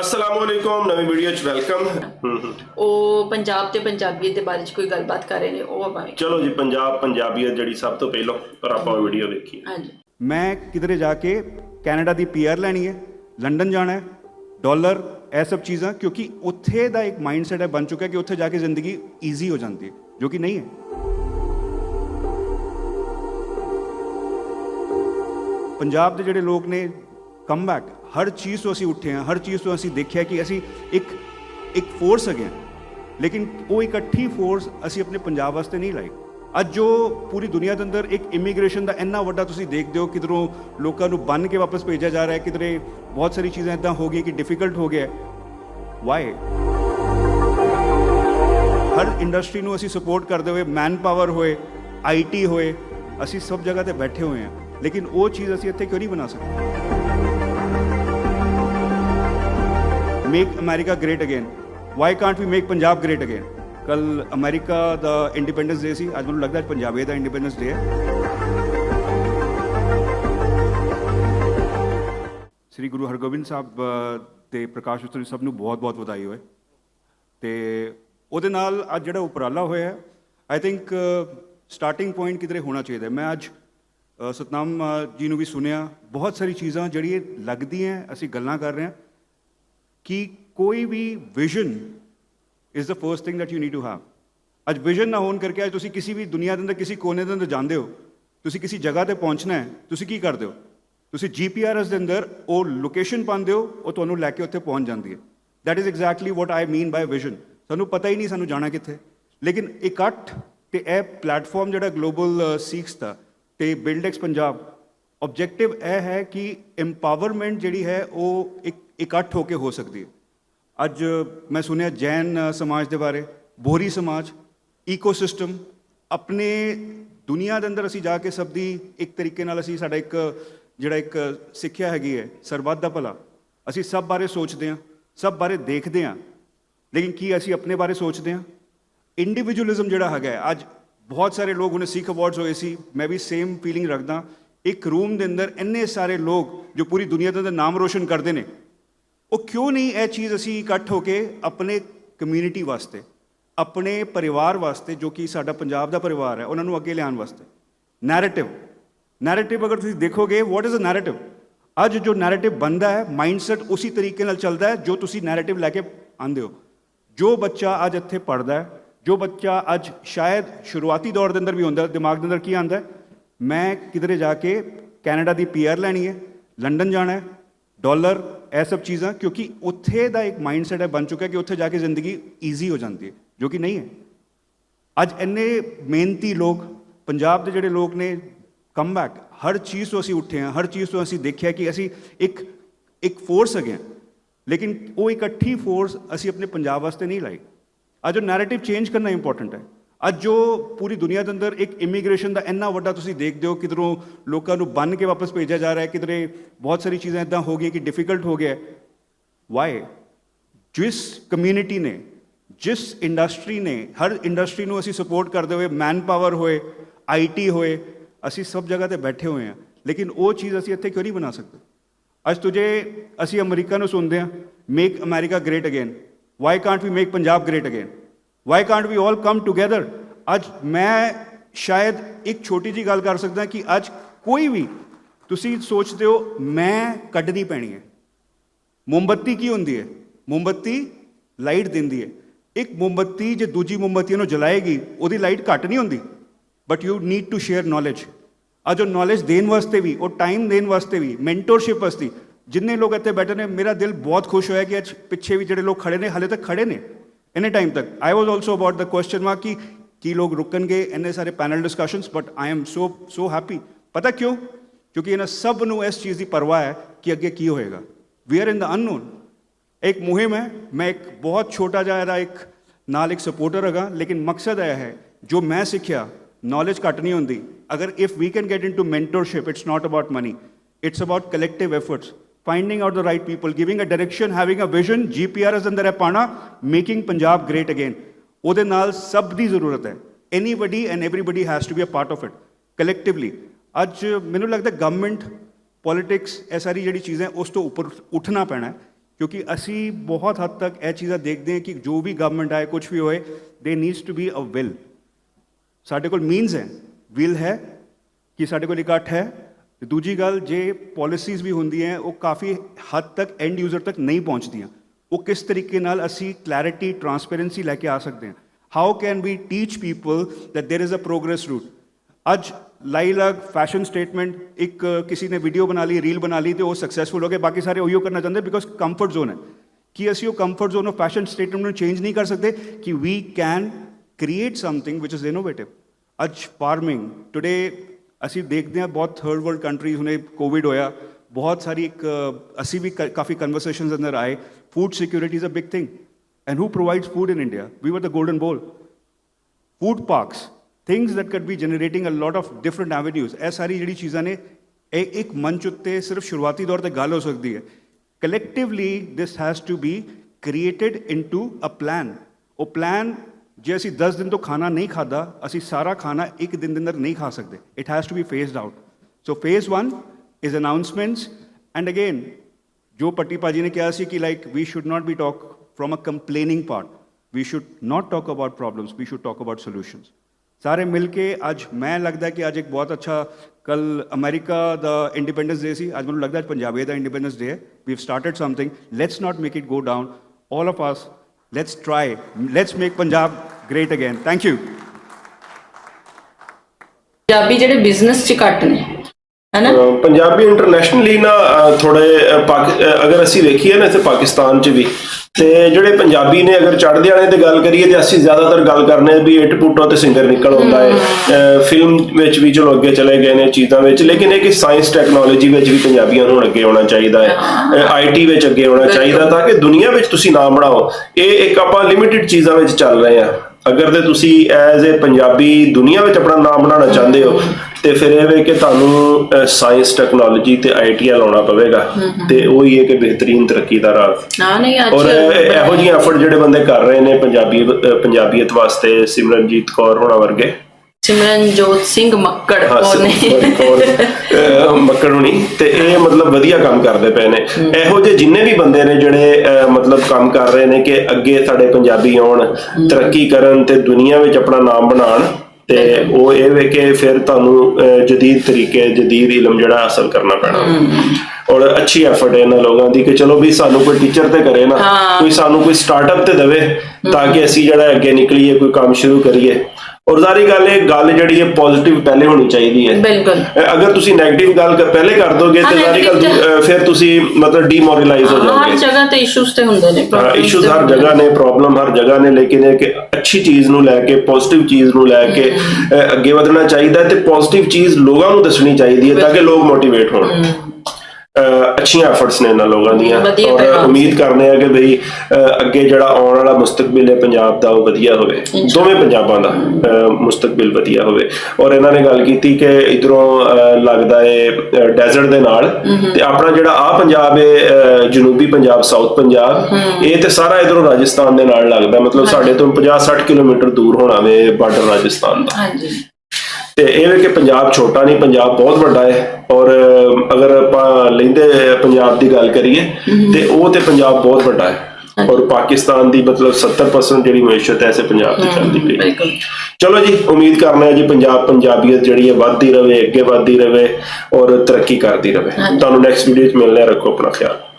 ਅਸਲਾਮ ਵਾਲੇਕੁਮ ਨਵੀਂ ਵੀਡੀਓ ਚ ਵੈਲਕਮ ਹੂੰ ਹੂੰ। ਉਹ ਪੰਜਾਬ ਤੇ ਪੰਜਾਬੀਅਤ ਦੇ ਬਾਰੇ ਚ ਕੋਈ ਗੱਲਬਾਤ ਕਰ ਰਹੇ ਨੇ ਉਹ ਆਪਾਂ ਵੇਖ- ਚਲੋ ਜੀ ਪੰਜਾਬ ਪੰਜਾਬੀਅਤ ਜਿਹੜੀ ਸਭ ਤੋਂ ਪਹਿਲਾਂ ਪਰ ਆਪਾਂ ਵੀਡੀਓ ਵੇਖੀਏ। ਹਾਂਜੀ। ਮੈਂ ਕਿਧਰੇ ਜਾ ਕੇ ਕੈਨੇਡਾ ਦੀ ਪੀਆਰ ਲੈਣੀ ਹੈ ਲੰਡਨ ਜਾਣਾ ਹੈ ਡਾਲਰ ਇਹ ਸਭ ਚੀਜ਼ਾਂ ਕਿਉਂਕਿ ਉੱਥੇ ਦਾ ਇੱਕ ਮਾਈਂਡਸੈਟ ਹੈ ਬਣ ਚੁੱਕਾ ਕਿ ਉੱਥੇ ਜਾ ਕੇ ਜ਼ਿੰਦਗੀ ਈਜ਼ੀ ਹੋ ਜਾਂਦੀ ਹੈ ਜੋ ਕਿ ਨਹੀਂ ਹੈ। ਪੰਜਾਬ ਦੇ ਜਿਹੜੇ ਲੋਕ ਨੇ ਕਮਬੈਕ ਹਰ ਚੀਜ਼ ਤੋਂ ਅਸੀਂ ਉੱਠੇ ਹਾਂ, ਹਰ ਚੀਜ਼ ਤੋਂ ਅਸੀਂ ਦੇਖਿਆ ਕਿ ਅਸੀਂ ਇੱਕ ਇੱਕ ਫੋਰਸ ਹੈਗੇ ਹਾਂ। ਲੇਕਿਨ ਉਹ ਇਕੱਠੀ ਫੋਰਸ ਅਸੀਂ ਆਪਣੇ ਪੰਜਾਬ ਵਾਸਤੇ ਨਹੀਂ ਲਾਈ। ਅੱਜ ਜੋ ਪੂਰੀ ਦੁਨੀਆ ਦੇ ਅੰਦਰ ਇੱਕ ਇਮੀਗ੍ਰੇਸ਼ਨ ਦਾ ਇੰਨਾ ਵੱਡਾ ਤੁਸੀਂ ਦੇਖਦੇ ਹੋ, ਕਿਧਰੋਂ ਲੋਕਾਂ ਨੂੰ ਬੰਨ ਕੇ ਵਾਪਸ ਭੇਜਿਆ ਜਾ ਰਿਹਾ ਹੈ, ਕਿਧਰੇ ਬਹੁਤ ਸਾਰੀ ਚੀਜ਼ਾਂ ਇਦਾਂ ਹੋ ਗਈਆਂ ਕਿ ਡਿਫਿਕਲਟ ਹੋ ਗਿਆ ਵਾਈ ਹਰ ਇੰਡਸਟਰੀ ਨੂੰ ਅਸੀਂ ਸਪੋਰਟ ਕਰਦੇ ਹੋਏ ਮੈਨ ਪਾਵਰ ਹੋਏ ਆਈਟੀ ਹੋਏ, ਅਸੀਂ ਸਭ ਜਗ੍ਹਾ ਤੇ ਬੈਠੇ ਹੋਏ ਹਾਂ। ਲੇਕਿਨ ਉਹ ਚੀਜ਼ ਅਸੀਂ ਇੱਥੇ ਕਿਉਂ ਨਹੀਂ ਬਣਾ ਸਕਦੇ? Make America great again why can't we make Punjab great again ਕੱਲ ਅਮਰੀਕਾ ਦਾ ਇੰਡੀਪੈਂਡੈਂਸ ਡੇ ਸੀ ਅੱਜ ਮੈਨੂੰ ਲੱਗਦਾ ਅੱਜ ਪੰਜਾਬੀ ਦਾ ਇੰਡੀਪੈਂਡੈਂਸ ਡੇ ਹੈ ਸ੍ਰੀ ਗੁਰੂ ਹਰਗੋਬਿੰਦ ਸਾਹਿਬ ਅ, ਦੇ ਪ੍ਰਕਾਸ਼ ਉਤਸਵ ਸਭ ਨੂੰ ਬਹੁਤ-ਬਹੁਤ ਵਧਾਈ ਹੋਏ ਤੇ ਉਹਦੇ ਨਾਲ ਅੱਜ ਜਿਹੜਾ ਉਪਰਾਲਾ ਹੋਇਆ ਆਈ ਥਿੰਕ ਸਟਾਰਟਿੰਗ ਪੁਆਇੰਟ ਕਿਧਰੇ ਹੋਣਾ ਚਾਹੀਦਾ ਮੈਂ ਅੱਜ ਸਤਨਾਮ ਜੀ ਨੂੰ ਵੀ ਸੁਣਿਆ ਬਹੁਤ ਸਾਰੀ ਚੀਜ਼ਾਂ ਜਿਹੜੀਆਂ ਲੱਗਦੀਆਂ ਅਸੀਂ ਗੱਲਾਂ ਕਰ ਰਹੇ ਹਾਂ ਕਿ ਕੋਈ ਵੀ vision is the first thing that you need to have ਅੱਜ ਵਿਜ਼ਨ ਨਾ ਹੋਣ ਕਰਕੇ ਅੱਜ ਤੁਸੀਂ ਕਿਸੇ ਵੀ ਦੁਨੀਆ ਦੇ ਅੰਦਰ ਕਿਸੇ ਕੋਨੇ ਦੇ ਅੰਦਰ ਜਾਂਦੇ ਹੋ ਤੁਸੀਂ ਕਿਸੇ ਜਗ੍ਹਾ ਤੇ ਪਹੁੰਚਣਾ ਹੈ ਤੁਸੀਂ ਕੀ ਕਰਦੇ ਹੋ ਤੁਸੀਂ ਜੀਪੀਆਰਐਸ ਦੇ ਅੰਦਰ ਉਹ ਲੋਕੇਸ਼ਨ ਪਾਉਂਦੇ ਹੋ ਉਹ ਤੁਹਾਨੂੰ ਲੈ ਕੇ ਉੱਥੇ ਪਹੁੰਚ ਜਾਂਦੀ ਹੈ that is exactly what I mean by vision ਸਾਨੂੰ ਪਤਾ ਹੀ ਨਹੀਂ ਸਾਨੂੰ ਜਾਣਾ ਕਿੱਥੇ ਲੇਕਿਨ ਇਕੱਠ ਤੇ ਇਹ ਪਲੇਟਫਾਰਮ ਜਿਹੜਾ ਗਲੋਬਲ ਸੀਕਸ ਦਾ ਤੇ ਬਿਲਡੈਕਸ ਪੰਜਾਬ ਆਬਜੈਕਟਿਵ ਇਹ ਹੈ ਕਿ ਐਮਪਾਵਰਮੈਂਟ ਜਿਹੜੀ ਹੈ ਉਹ ਇੱਕ, ਇਕੱਠ ਹੋ ਕੇ ਹੋ ਸਕਦੀ ਹੈ। ਅੱਜ ਮੈਂ ਸੁਣਿਆ ਜੈਨ ਸਮਾਜ ਦੇ ਬਾਰੇ ਬੋਰੀ ਸਮਾਜ ਈਕੋਸਿਸਟਮ ਆਪਣੇ ਦੁਨੀਆ ਦੇ ਅੰਦਰ ਅਸੀਂ ਜਾ ਕੇ ਸਭ ਦੀ ਇੱਕ ਤਰੀਕੇ ਨਾਲ ਅਸੀਂ ਸਾਡਾ ਇੱਕ, ਜਿਹੜਾ ਇੱਕ ਸਿੱਖਿਆ ਹੈਗੀ ਹੈ, ਸਰਬੱਤ ਦਾ ਭਲਾ, ਅਸੀਂ ਸਭ ਬਾਰੇ ਸੋਚਦੇ ਹਾਂ, ਸਭ ਬਾਰੇ ਦੇਖਦੇ ਹਾਂ, ਲੇਕਿਨ ਕੀ ਅਸੀਂ ਆਪਣੇ ਬਾਰੇ ਸੋਚਦੇ ਹਾਂ? ਇੰਡੀਵਿਜੂਅਲਿਜ਼ਮ ਜਿਹੜਾ ਹੈਗਾ ਅੱਜ ਬਹੁਤ ਸਾਰੇ ਲੋਕ, ਉਹਨੇ ਸਿੱਖ ਅਵਾਰਡਸ ਹੋਏ ਸੀ, ਮੈਂ ਵੀ ਸੇਮ ਫੀਲਿੰਗ ਰੱਖਦਾ ਇੱਕ ਰੂਮ ਦੇ ਅੰਦਰ ਇੰਨੇ ਸਾਰੇ ਲੋਕ ਜੋ ਪੂਰੀ ਦੁਨੀਆ ਦੇ ਅੰਦਰ ਨਾਮ ਰੋਸ਼ਨ ਕਰਦੇ ਨੇ, ਉਹ ਕਿਉਂ ਨਹੀਂ ਇਹ ਚੀਜ਼ ਅਸੀਂ ਇਕੱਠ ਹੋ ਕੇ ਆਪਣੇ ਕਮਿਊਨਿਟੀ ਵਾਸਤੇ, ਆਪਣੇ ਪਰਿਵਾਰ ਵਾਸਤੇ ਜੋ ਕਿ ਸਾਡਾ ਪੰਜਾਬ ਦਾ ਪਰਿਵਾਰ ਹੈ, ਉਹਨਾਂ ਨੂੰ ਅੱਗੇ ਲਿਆਉਣ ਵਾਸਤੇ? ਨੈਰੇਟਿਵ ਨੈਰੇਟਿਵ ਅਗਰ ਤੁਸੀਂ ਦੇਖੋਗੇ ਵਾਟ ਇਜ਼ ਅ ਨੈਰੇਟਿਵ ਅੱਜ ਜੋ ਨੈਰੇਟਿਵ ਬਣਦਾ ਹੈ ਮਾਈਂਡਸੈਟ ਉਸੇ ਤਰੀਕੇ ਨਾਲ ਚੱਲਦਾ ਹੈ ਜੋ ਤੁਸੀਂ ਨੈਰੇਟਿਵ ਲੈ ਕੇ ਆਉਂਦੇ ਹੋ। ਜੋ ਬੱਚਾ ਅੱਜ ਇੱਥੇ ਪੜਦਾ ਹੈ, ਜੋ ਬੱਚਾ ਅੱਜ ਸ਼ਾਇਦ ਸ਼ੁਰੂਆਤੀ ਦੌਰ ਦੇ ਅੰਦਰ ਵੀ ਹੁੰਦਾ ਦਿਮਾਗ ਦੇ ਅੰਦਰ ਕੀ ਆਉਂਦਾ ਹੈ? ਮੈਂ ਕਿਧਰੇ ਜਾ ਕੇ ਕੈਨੇਡਾ ਦੀ ਪੀਆਰ ਲੈਣੀ ਹੈ, ਲੰਡਨ ਜਾਣਾ ਹੈ, ਡਾਲਰ, ਇਹ ਸਭ ਚੀਜ਼ਾਂ, ਕਿਉਂਕਿ ਉੱਥੇ ਦਾ ਇੱਕ ਮਾਈਂਡਸੈਟ ਹੈ ਬਣ ਚੁੱਕਾ ਕਿ ਉੱਥੇ ਜਾ ਕੇ ਜ਼ਿੰਦਗੀ ਈਜ਼ੀ ਹੋ ਜਾਂਦੀ ਹੈ, ਜੋ ਕਿ ਨਹੀਂ ਹੈ। ਅੱਜ ਇੰਨੇ ਮਿਹਨਤੀ ਲੋਕ, ਪੰਜਾਬ ਦੇ ਜਿਹੜੇ ਲੋਕ ਨੇ ਕਮਬੈਕ ਹਰ ਚੀਜ਼ ਤੋਂ ਅਸੀਂ ਉੱਠੇ ਹਾਂ, ਹਰ ਚੀਜ਼ ਤੋਂ ਅਸੀਂ ਦੇਖਿਆ ਕਿ ਅਸੀਂ ਇੱਕ ਇੱਕ ਫੋਰਸ ਹੈਗੇ ਹਾਂ, ਲੇਕਿਨ ਉਹ ਇਕੱਠੀ ਫੋਰਸ ਅਸੀਂ ਆਪਣੇ ਪੰਜਾਬ ਵਾਸਤੇ ਨਹੀਂ ਲਾਈ। ਅੱਜ ਉਹ ਨੈਰੇਟਿਵ ਚੇਂਜ ਕਰਨਾ ਇੰਪੋਰਟੈਂਟ ਹੈ। ਅੱਜ ਜੋ ਪੂਰੀ ਦੁਨੀਆ ਦੇ ਅੰਦਰ ਇੱਕ ਇਮੀਗ੍ਰੇਸ਼ਨ ਦਾ ਇੰਨਾ ਵੱਡਾ ਤੁਸੀਂ ਦੇਖਦੇ ਹੋ, ਕਿਧਰੋਂ ਲੋਕਾਂ ਨੂੰ ਬੰਨ ਕੇ ਵਾਪਸ ਭੇਜਿਆ ਜਾ ਰਿਹਾ ਹੈ, ਕਿਧਰੇ ਬਹੁਤ ਸਾਰੀ ਚੀਜ਼ਾਂ ਇਦਾਂ ਹੋ ਗਈਆਂ ਕਿ ਡਿਫਿਕਲਟ ਹੋ ਗਿਆ ਵਾਈ ਜਿਸ ਕਮਿਊਨਿਟੀ ਨੇ, ਜਿਸ ਇੰਡਸਟਰੀ ਨੇ, ਹਰ ਇੰਡਸਟਰੀ ਨੂੰ ਅਸੀਂ ਸਪੋਰਟ ਕਰਦੇ ਹੋਏ ਮੈਨ ਪਾਵਰ ਹੋਏ ਆਈਟੀ ਹੋਏ, ਅਸੀਂ ਸਭ ਜਗ੍ਹਾ ਤੇ ਬੈਠੇ ਹੋਏ ਹਾਂ। ਲੇਕਿਨ ਉਹ ਚੀਜ਼ ਅਸੀਂ ਇੱਥੇ ਕਿਉਂ ਨਹੀਂ ਬਣਾ ਸਕਦੇ? ਅੱਜ ਤੁਝੇ ਅਸੀਂ ਅਮਰੀਕਾ ਨੂੰ ਸੁਣਦੇ ਹਾਂ make America great again why can't we make Punjab great again why can't we all come together ਅੱਜ ਮੈਂ ਸ਼ਾਇਦ ਇੱਕ ਛੋਟੀ ਜੀ ਗੱਲ ਕਰ ਸਕਦਾ ਕਿ ਅੱਜ ਕੋਈ ਵੀ ਤੁਸੀਂ ਸੋਚਦੇ ਹੋ ਮੈਂ ਕੱਢਣੀ ਪੈਣੀ ਹੈ। ਮੋਮਬੱਤੀ ਕੀ ਹੁੰਦੀ ਹੈ? ਮੋਮਬੱਤੀ ਲਾਈਟ ਦਿੰਦੀ ਹੈ। ਇੱਕ ਮੋਮਬੱਤੀ ਜੇ ਦੂਜੀ ਮੋਮਬੱਤੀ ਨੂੰ ਜਲਾਏਗੀ, ਉਹਦੀ ਲਾਈਟ ਘੱਟ ਨਹੀਂ ਹੁੰਦੀ। But you need to share knowledge ਅੱਜ ਉਹ ਨੌਲੇਜ ਦੇਣ ਵਾਸਤੇ ਵੀ, ਉਹ ਟਾਈਮ ਦੇਣ ਵਾਸਤੇ ਵੀ ਮੈਂਟੋਰਸ਼ਿਪ ਵਾਸਤੇ ਜਿੰਨੇ ਲੋਕ ਇੱਥੇ ਬੈਠੇ ਨੇ, ਮੇਰਾ ਦਿਲ ਬਹੁਤ ਖੁਸ਼ ਹੋਇਆ ਕਿ ਅੱਜ ਪਿੱਛੇ ਵੀ ਜਿਹੜੇ ਲੋਕ ਖੜੇ ਨੇ, ਹਲੇ ਤੱਕ ਖੜੇ ਨੇ। ਇੰਨੇ ਟਾਈਮ ਤੱਕ I was also about the question mark ਕਿ ਕੀ ਲੋਕ ਰੁਕਣਗੇ ਇੰਨੇ ਸਾਰੇ panel discussions but I am so so happy ਪਤਾ ਕਿਉਂ ਕਿਉਂਕਿ ਇਹਨਾਂ ਸਭ ਨੂੰ ਇਸ ਚੀਜ਼ ਦੀ ਪਰਵਾਹ ਹੈ ਕਿ ਅੱਗੇ ਕੀ ਹੋਏਗਾ ਵੀ ਆਰ ਇਨ ਦ ਅਨਨੋਨ ਇੱਕ ਮੁਹਿੰਮ ਹੈ ਮੈਂ ਇੱਕ ਬਹੁਤ ਛੋਟਾ ਜਿਹਾ ਇਹਦਾ ਇੱਕ ਨਾਲ ਇੱਕ ਸਪੋਰਟਰ ਹੈਗਾ ਲੇਕਿਨ ਮਕਸਦ ਇਹ ਹੈ ਜੋ ਮੈਂ ਸਿੱਖਿਆ ਨੌਲੇਜ ਘੱਟ ਨਹੀਂ ਹੁੰਦੀ ਅਗਰ if we can get into mentorship it's not about money it's about collective efforts finding out the right people, giving a direction, having a vision gprs ਅੰਦਰ ਹੈ ਪਾਣਾ ਮੇਕਿੰਗ ਪੰਜਾਬ ਗ੍ਰੇਟ ਅਗੇਨ ਉਹਦੇ ਨਾਲ ਸਭ ਦੀ ਜ਼ਰੂਰਤ ਹੈ। Anybody and everybody has to be a part of it collectively ਅੱਜ ਮੈਨੂੰ ਲੱਗਦਾ ਗਵਰਨਮੈਂਟ ਪੋਲਿਟਿਕਸ ਇਹ ਸਾਰੀ ਜਿਹੜੀ ਚੀਜ਼ਾਂ ਉਸ ਤੋਂ ਉੱਪਰ ਉੱਠਣਾ ਪੈਣਾ ਹੈ। ਕਿਉਂਕਿ ਅਸੀਂ ਬਹੁਤ ਹੱਦ ਤੱਕ ਇਹ ਚੀਜ਼ਾਂ ਦੇਖਦੇ ਹਾਂ ਕਿ ਜੋ ਵੀ ਗਵਰਨਮੈਂਟ ਆਏ ਕੁਝ ਵੀ ਹੋਏ there needs to be a will ਸਾਡੇ ਕੋਲ ਮੀਨਸ ਹੈ। ਵਿਲ ਹੈ ਕਿ ਸਾਡੇ ਕੋਲ ਇਕੱਠ ਹੈ। ਤੇ ਦੂਜੀ ਗੱਲ ਜੇ ਪਾਲਿਸੀਜ਼ ਵੀ ਹੁੰਦੀਆਂ ਉਹ ਕਾਫੀ ਹੱਦ ਤੱਕ ਐਂਡ ਯੂਜ਼ਰ ਤੱਕ ਨਹੀਂ ਪਹੁੰਚਦੀਆਂ ਉਹ ਕਿਸ ਤਰੀਕੇ ਨਾਲ ਅਸੀਂ ਕਲੈਰਿਟੀ ਟਰਾਂਸਪੇਰੈਂਸੀ ਲੈ ਕੇ ਆ ਸਕਦੇ ਹਾਂ how can we teach people that there is a progress route? ਅੱਜ ਲਾਈਲਗ ਫੈਸ਼ਨ ਸਟੇਟਮੈਂਟ ਇੱਕ ਕਿਸੇ ਨੇ ਵੀਡੀਓ ਬਣਾ ਲਈ ਰੀਲ ਬਣਾ ਲਈ ਤੇ ਉਹ ਸਕਸੈਸਫੁਲ ਹੋ ਗਏ ਬਾਕੀ ਸਾਰੇ ਉਹੀਓ ਕਰਨਾ ਚਾਹੁੰਦੇ ਬਿਕੋਜ਼ ਕੰਫਰਟ ਜ਼ੋਨ ਹੈ ਕਿ ਅਸੀਂ ਉਹ comfort zone of fashion statement ਨੂੰ ਚੇਂਜ ਨਹੀਂ ਕਰ ਸਕਦੇ ਕਿ we can create something which is innovative ਅੱਜ ਫਾਰਮਿੰਗ ਟੁਡੇ ਅਸੀਂ ਦੇਖਦੇ ਹਾਂ ਬਹੁਤ ਥਰਡ ਵਰਲਡ ਕੰਟਰੀਜ਼ ਹੁਣੇ ਕੋਵਿਡ ਹੋਇਆ ਬਹੁਤ ਸਾਰੀ ਇੱਕ ਅ, ਅਸੀਂ ਵੀ ਕ- ਕਾਫੀ ਕਨਵਰਸੇਸ਼ਨਸ ਅੰਦਰ ਆਏ food security is a big thing and who provides food in India we were the golden bowl food parks things that could be generating a lot of different avenues. ਇਹ ਸਾਰੀ ਜਿਹੜੀ ਚੀਜ਼ਾਂ ਨੇ ਇਹ ਇੱਕ ਮੰਚ ਉੱਤੇ ਸਿਰਫ ਸ਼ੁਰੂਆਤੀ ਦੌਰ ਤੇ ਗੱਲ ਹੋ ਸਕਦੀ ਹੈ collectively this has to be created into a plan. ਉਹ ਪਲਾਨ ਜੇ ਅਸੀਂ 10 ਦਿਨ ਤੋਂ ਖਾਣਾ ਨਹੀਂ ਖਾਦਾ ਅਸੀਂ ਸਾਰਾ ਖਾਣਾ ਇੱਕ ਦਿਨ ਦੇ ਅੰਦਰ ਨਹੀਂ ਖਾ ਸਕਦੇ it has to be phased out so phase 1 is announcements and again ਜੋ ਪੱਟੀ ਭਾਜੀ ਨੇ ਕਿਹਾ ਸੀ ਕਿ like we should not be talk from a complaining part we should not talk about problems we should talk about solutions ਸਾਰੇ ਮਿਲ ਕੇ ਅੱਜ ਮੈਂ ਲੱਗਦਾ ਕਿ ਅੱਜ ਇੱਕ ਬਹੁਤ ਅੱਛਾ ਕੱਲ ਅਮਰੀਕਾ ਦਾ ਇੰਡੀਪੈਂਡੈਂਸ ਡੇ ਸੀ ਅੱਜ ਮੈਨੂੰ ਲੱਗਦਾ ਅੱਜ ਪੰਜਾਬੀ ਦਾ ਇੰਡੀਪੈਂਡੈਂਸ ਡੇ ਹੈ we have started something let's not make it go down all of us, let's try. Let's make punjab great again. Thank you. Punjabi ਜਿਹੜੇ ਬਿਜ਼ਨਸ 'ਚ ਘੱਟ ਨੇ ਹੈਨਾ? ਪੰਜਾਬੀ ਇੰਟਰਨੈਸ਼ਨਲੀ ਨਾ ਥੋੜੇ ਅਗਰ ਅਸੀਂ ਵੇਖੀਏ ਨਾ ਇੱਥੇ ਪਾਕਿਸਤਾਨ 'ਚ ਵੀ ਤੇ ਜਿਹੜੇ ਪੰਜਾਬੀ ਨੇ ਅਗਰ ਚੜ੍ਹਦੇ ਵਾਲੇ ਤੇ ਗੱਲ ਕਰੀਏ ਤੇ ਅਸੀਂ ਜ਼ਿਆਦਾਤਰ ਗੱਲ ਕਰਨੇ ਵੀ ਇੱਟ ਪੁੱਟੋ ਤੇ ਸਿੰਗਰ ਨਿਕਲ ਆਉਂਦਾ ਹੈ। ਫਿਲਮ ਵਿੱਚ ਵੀ ਚਲੋ ਅੱਗੇ ਚਲੇ ਗਏ ਨੇ ਚੀਜ਼ਾਂ ਵਿੱਚ ਲੇਕਿਨ ਇਹ ਕਿ ਸਾਇੰਸ ਟੈਕਨੋਲੋਜੀ ਵਿੱਚ ਵੀ ਪੰਜਾਬੀਆਂ ਨੂੰ ਅੱਗੇ ਆਉਣਾ ਚਾਹੀਦਾ ਹੈ। ਆਈਟੀ ਵਿੱਚ ਅੱਗੇ ਆਉਣਾ ਚਾਹੀਦਾ ਤਾਂ ਕਿ ਦੁਨੀਆ ਵਿੱਚ ਤੁਸੀਂ ਨਾਮ ਬਣਾਓ। ਇਹ ਇੱਕ ਆਪਾਂ ਲਿਮਿਟਿਡ ਚੀਜ਼ਾਂ ਵਿੱਚ ਚੱਲ ਰਹੇ ਆ ਅਗਰ ਤੇ ਤੁਸੀਂ ਐਜ਼ ਅ ਪੰਜਾਬੀ ਦੁਨੀਆ ਵਿੱਚ ਆਪਣਾ ਨਾਮ ਬਣਾਉਣਾ ਚਾਹੁੰਦੇ ਹੋ ਤੇ ਫਿਰ ਇਹ ਵੇ ਕਿ ਤੁਹਾਨੂੰ ਸਾਇੰਸ ਟੈਕਨੋਲੋਜੀ ਤੇ ਆਈਟੀ ਲਾਉਣਾ ਪਵੇਗਾ ਤੇ ਉਹ ਹੀ ਹੈ ਕਿ ਬਿਹਤਰੀਨ ਤਰੱਕੀ ਦਾ ਰਾਹ। ਨਾ ਨਹੀਂ ਔਰ ਅੱਜ ਇਹ- ਇਹੋ ਜਿਹੇ ਐਫਰਟ ਜਿਹੜੇ ਬੰਦੇ ਕਰ ਰਹੇ ਨੇ ਪੰਜਾਬੀ ਪੰਜਾਬੀਅਤ ਵਾਸਤੇ ਸਿਮਰਨਜੀਤ ਕੌਰ ਹੋਣਾ ਵਰਗੇ। ਸਿਮਰਨਜੋਤ ਸਿੰਘ ਮੱਕੜ ਕੌਰ ਨੇ? ਮੱਕੜ ਹੁਣੀ ਤੇ ਇਹ ਮਤਲਬ ਵਧੀਆ ਕੰਮ ਕਰਦੇ ਪਏ ਨੇ। ਇਹੋ ਜਿਹੇ ਜਿੰਨੇ ਵੀ ਬੰਦੇ ਨੇ ਜਿਹੜੇ ਮਤਲਬ ਕੰਮ ਕਰ ਰਹੇ ਨੇ ਕਿ ਅੱਗੇ ਸਾਡੇ ਪੰਜਾਬੀ ਆਉਣ ਤਰੱਕੀ ਕਰਨ ਤੇ ਦੁਨੀਆ ਵਿੱਚ ਆਪਣਾ ਨਾਮ ਬਣਾਉਣ ਤੇ ਉਹ ਇਹ ਵੇ ਕਿ ਫਿਰ ਤੁਹਾਨੂੰ ਜਦੀਦ ਤਰੀਕੇ ਜਦੀਦ ਇਲਮ ਜਿਹੜਾ ਹਾਸਲ ਕਰਨਾ ਪੈਣਾ। ਔਰ ਅੱਛੀ ਐਫਰਟ ਹੈ ਇਹਨਾਂ ਲੋਕਾਂ ਦੀ ਕਿ ਚਲੋ ਵੀ ਸਾਨੂੰ ਕੋਈ ਟੀਚਰ ਤੇ ਕਰੇ ਨਾ। ਕੋਈ ਸਾਨੂੰ ਕੋਈ ਸਟਾਰਟਅਪ ਤੇ ਦੇਵੇ ਤਾਂ ਕਿ ਅਸੀਂ ਜਿਹੜਾ ਅੱਗੇ ਨਿਕਲੀਏ ਕੋਈ ਕੰਮ ਸ਼ੁਰੂ ਕਰੀਏ। ਔਰ ਜ਼ਾਰੀ ਗੱਲ ਇਹ ਗੱਲ ਜਿਹੜੀ ਹੈ ਪੋਜ਼ਿਟਿਵ ਪਹਿਲੇ ਹੋਣੀ ਚਾਹੀਦੀ ਹੈ। ਬਿਲਕੁਲ। ਅਗਰ ਤੁਸੀਂ 네ਗੇਟਿਵ ਗੱਲ ਕਰ- ਪਹਿਲੇ ਕਰ ਦੋਗੇ ਤੇ ਜ਼ਾਰੀ ਗੱਲ ਫਿਰ ਤੁਸੀਂ ਮਤਲਬ ਡੀਮੋਰਲਾਈਜ਼ ਹੋ ਹਰ ਜਾਓਗੇ। ਜਗ੍ਹਾ ਤੇ ਇਸ਼ੂਸ ਤੇ ਹੁੰਦੇ ਨੇ ਤੇ ਹਰ ਜਗ੍ਹਾ ਨੇ ਪ੍ਰੋਬਲਮ ਹਰ ਜਗ੍ਹਾ ਨੇ ਲੇਕਿਨ ਇਹ ਕਿ ਅੱਛੀ ਚੀਜ਼ ਨੂੰ ਲੈ ਕੇ ਪੋਜ਼ਿਟਿਵ ਚੀਜ਼ ਨੂੰ ਲੈ ਕੇ ਅੱਗੇ ਵਧਣਾ ਚਾਹੀਦਾ ਤੇ ਪੋਜ਼ਿਟਿਵ ਚੀਜ਼ ਲੋਕਾਂ ਨੂੰ ਦੱਸਣੀ ਚਾਹੀਦੀ ਹੈ ਤਾਂ ਕਿ ਲੋਕ ਮੋਟੀਵੇਟ ਹੋਣ। ਅੱਛੀਆਂ ਐਫਰਟਸ ਨੇ ਇਹਨਾਂ ਲੋਕਾਂ ਦੀਆਂ ਵਧੀਆ ਔਰ ਉਮੀਦ ਕਰਨੇ ਆ ਕਿ ਬਈ ਅੱਗੇ ਜਿਹੜਾ ਆਉਣ ਵਾਲਾ ਮੁਸਤਕਬਲ ਹੈ ਪੰਜਾਬ ਦਾ ਉਹ ਵਧੀਆ ਹੋਵੇ। ਦੋਵੇਂ ਪੰਜਾਬਾਂ ਦਾ ਮੁਸਤਕਬਲ ਵਧੀਆ ਹੋਵੇ। ਔਰ ਇਹਨਾਂ ਨੇ ਗੱਲ ਕੀਤੀ ਕਿ ਇਧਰੋਂ ਲੱਗਦਾ ਹੈ ਡੈਜ਼ਰਟ ਦੇ ਨਾਲ। ਤੇ ਆਪਣਾ ਜਿਹੜਾ ਆ ਪੰਜਾਬ ਹੈ ਅ, ਜਨੂਬੀ ਪੰਜਾਬ ਸਾਊਥ ਪੰਜਾਬ ਇਹ ਤੇ ਸਾਰਾ ਇਧਰੋਂ ਰਾਜਸਥਾਨ ਦੇ ਨਾਲ ਲੱਗਦਾ। ਮਤਲਬ ਸਾਡੇ ਤੋਂ 50 60 ਕਿਲੋਮੀਟਰ ਦੂਰ ਹੋਣਾ ਵੇ ਬਾਰਡਰ ਰਾਜਸਥਾਨ ਦਾ। ਹਾਂਜੀ। ਤੇ ਇਹ ਵੇ ਕਿ ਪੰਜਾਬ ਛੋਟਾ ਨਹੀਂ ਪੰਜਾਬ ਬਹੁਤ ਵੱਡਾ ਹੈ ਔਰ ਅਗਰ ਆਪਾਂ ਲੈਂਦੇ ਪੰਜਾਬ ਦੀ ਗੱਲ ਕਰੀਏ ਤੇ ਉਹ ਤੇ ਪੰਜਾਬ ਬਹੁਤ ਵੱਡਾ ਹੈ ਔਰ ਪਾਕਿਸਤਾਨ ਦੀ ਮਤਲਬ 70% ਜਿਹੜੀ ਮਈਸ਼ਤ ਹੈ ਐਸੇ ਪੰਜਾਬ ਦੀ ਚੱਲਦੀ ਪਈ। ਬਿਲਕੁਲ। ਚਲੋ ਜੀ ਉਮੀਦ ਕਰਨਾ ਹੈ ਜੀ ਪੰਜਾਬ ਪੰਜਾਬੀਅਤ ਜਿਹੜੀ ਹੈ ਵੱਧਦੀ ਰਵੇ ਅੱਗੇ ਵੱਧਦੀ ਰਵੇ ਔਰ ਤਰੱਕੀ ਕਰਦੀ ਰਵੇ। ਤੁਹਾਨੂੰ ਨੈਕਸਟ ਵੀਡੀਓ 'ਚ ਮਿਲਣਾ ਰੱਖੋ ਆਪਣਾ ਖਿਆਲ।